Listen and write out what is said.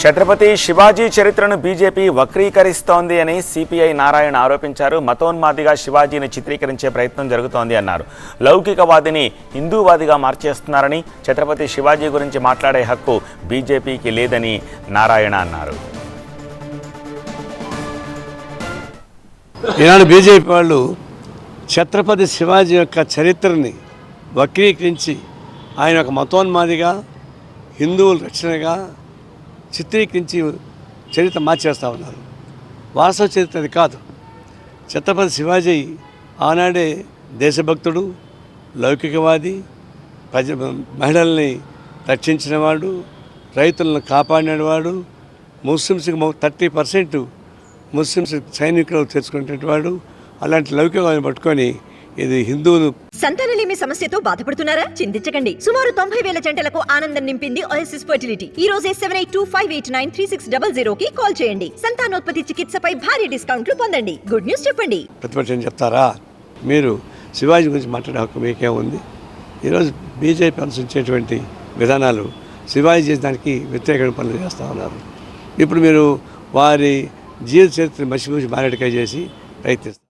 ఛత్రపతి శివాజీ చరిత్రను బీజేపీ వక్రీకరిస్తోంది అని సిపిఐ నారాయణ ఆరోపించారు. మతోన్మాదిగా శివాజీని చిత్రీకరించే ప్రయత్నం జరుగుతోంది అన్నారు. లౌకికవాదిని హిందూవాదిగా మార్చేస్తున్నారని ఛత్రపతి శివాజీ గురించి మాట్లాడే హక్కు బీజేపీకి లేదని నారాయణ అన్నారు. ఈనాడు బీజేపీ వాళ్ళు ఛత్రపతి శివాజీ యొక్క చరిత్రని వక్రీకరించి ఆయన ఒక మతోన్మాదిగా హిందువుల రక్షణగా చిత్రీకరించి చరిత్ర మార్చేస్తూ ఉన్నారు. వాస్తవ చరిత్ర అది కాదు. ఛత్రపతి శివాజీ ఆనాడే దేశభక్తుడు లౌకికవాది ప్రజ మహిళల్ని రక్షించినవాడు రైతులను కాపాడినవాడు ముస్లిమ్స్కి థర్టీ పర్సెంట్ ముస్లిమ్స్ సైనికులు తెచ్చుకునేటవాడు అలాంటి లౌకికవాదిని పట్టుకొని ఇది హిందువులు సంతానలేమి సమస్యతో బాధపడుతున్నారా? చింతించకండి. సుమారు తొంభై వేల జంటలకు ఆనందం నింపింది ఓఎస్ఎస్ ఫర్టిలిటీ ఈ రోజే seven eight two five eight nine three six double zero కి కాల్ చేయండి. సంతానోత్పత్తి చికిత్సపై భారీ డిస్కౌంట్లు పొందండి. గుడ్ న్యూస్ చెప్పండి. ప్రతిపక్షం చెప్తారా? మీరు శివాజీ గురించి మాట్లాడే హక్కు మీకే ఉంది. ఈరోజు బీజేపీ అనుసరించేటువంటి విధానాలు శివాజీ చేసిన దానికి వ్యతిరేకమైన పనులు చేస్తూ ఉన్నారు. ఇప్పుడు మీరు వారి జీవిత చరిత్ర మసి మసి మారేడుకాయ చేసి ప్రయత్నిస్తారు.